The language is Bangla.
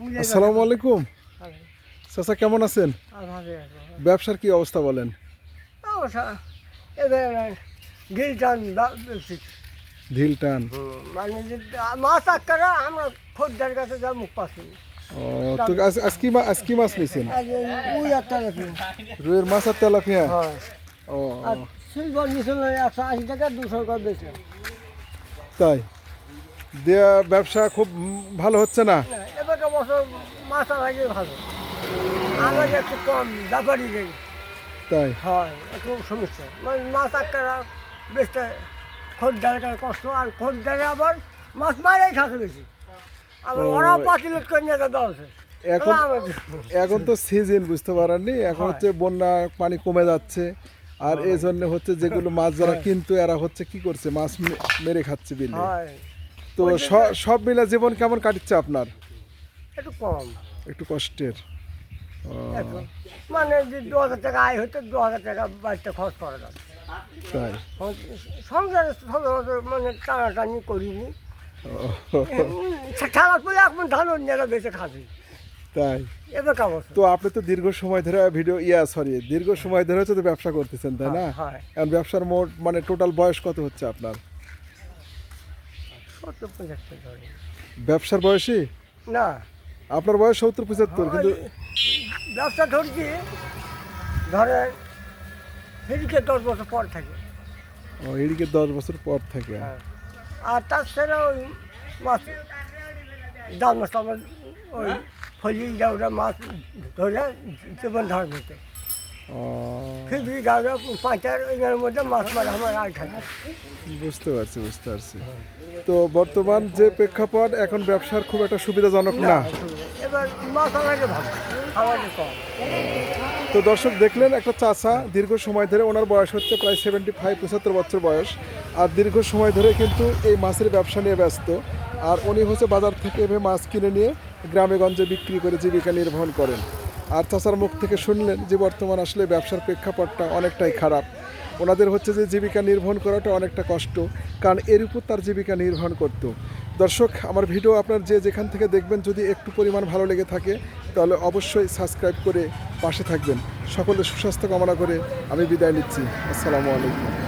আসসালামু আলাইকুম। চাচা কেমন আছেন? ব্যবসার কি অবস্থা বলেন? এবার টান ঢিল টান। মানে মাছ আটকারা আমরা খোদ্দার কাছে যা মুখ পাচ্ছি। ও তো আজ আজ কি মা- আজ কি মাছ নিয়েছেন? ওই একটা রুইয়ের মাছ আর তেলাপিয়া? ও। সিলভার নিছিল একশো আশি টাকা দুশো টাকা বেশি। তাই। দেয়া ব্যবসা খুব ভালো হচ্ছে না বছর মাছ আগে ভালো। আমার একটু কম ব্যাপারই নেই। তাই? হয় একটু সমস্যা। মানে মাছ আটকারা বেচতে খোদ্দার কাছে কষ্ট আর খোদ্দারে আবার মাছ মারাই খাতে বেশি। আবার ওরাও পাঁচ লিট করে নিয়ে যেতে আছে এখন এখন তো সিজন বুঝতে পারেননি? এখন হচ্ছে বন্যা পানি কমে যাচ্ছে। আর এই জন্য হচ্ছে যেগুলো মাছ যারা কিন্তু এরা হচ্ছে কি করছে? মাছ মেরে খাচ্ছে বিলে। তো সব মিলে জীবন কেমন কাটছে আপনার? একটু কম। একটু কষ্টের। মানে যে দু হাজার টাকা আয় হতো দু হাজার টাকা বাড়িতে খরচ করা যাবে। তাই। সংসারে মানে টানাটানি করিনি। খেলার পরে এখন ধান অন্যরা বেঁচে খাবি। তাই। এবার কাম আছে তো আপনি তো দীর্ঘ সময় ধরে ভিডিও ইয়া সরি দীর্ঘ সময় ধরে হচ্ছে তো ব্যবসা করতেছেন তাই না? এখন ব্যবসার মোট মানে টোটাল বয়স কত হচ্ছে আপনার? ব্যবসার বয়সী? না। আপনার বয়স সত্তর পঁচাত্তর কিন্তু ব্যবসা ধরছি ধরে সেদিকে দশ বছর পর থাকে। ও, এদিকে দশ বছর পর থেকে। হ্যাঁ। আর তার সেরা ওই মাছ ডাল মাছ আমার ওই ফলি ওটা মাছ ধরে জীবন ধারণ হতে ও, গাড়া পাঁচার এর মধ্যে মাছ মারা আমার আর থাকে বুঝতে পারছি বুঝতে পারছি। তো বর্তমান যে প্রেক্ষাপট এখন ব্যবসার খুব একটা সুবিধাজনক না? এবার মাছ আমাকে ভালো আমাকে কম। তো দর্শক দেখলেন একটা চাচা দীর্ঘ সময় ধরে ওনার বয়স হচ্ছে প্রায় সেভেন্টি ফাইভ পঁচাত্তর বছর বয়স। আর দীর্ঘ সময় ধরে কিন্তু এই মাছের ব্যবসা নিয়ে ব্যস্ত। আর উনি হচ্ছে বাজার থেকে এভাবে মাছ কিনে নিয়ে গ্রামে গঞ্জে বিক্রি করে জীবিকা নির্বাহন করেন। আর চাচার মুখ থেকে শুনলেন যে বর্তমান আসলে ব্যবসার প্রেক্ষাপটটা অনেকটাই খারাপ। ওনাদের হচ্ছে যে জীবিকা নির্বাহন করাটা অনেকটা কষ্ট, কারণ এর উপর তার জীবিকা নির্বাহন করতো। দর্শক, আমার ভিডিও আপনার যে যেখান থেকে দেখবেন যদি একটু পরিমাণ ভালো লেগে থাকে, তাহলে অবশ্যই সাবস্ক্রাইব করে পাশে থাকবেন। সকলের সুস্বাস্থ্য কামনা করে আমি বিদায় নিচ্ছি। আসসালামু আলাইকুম।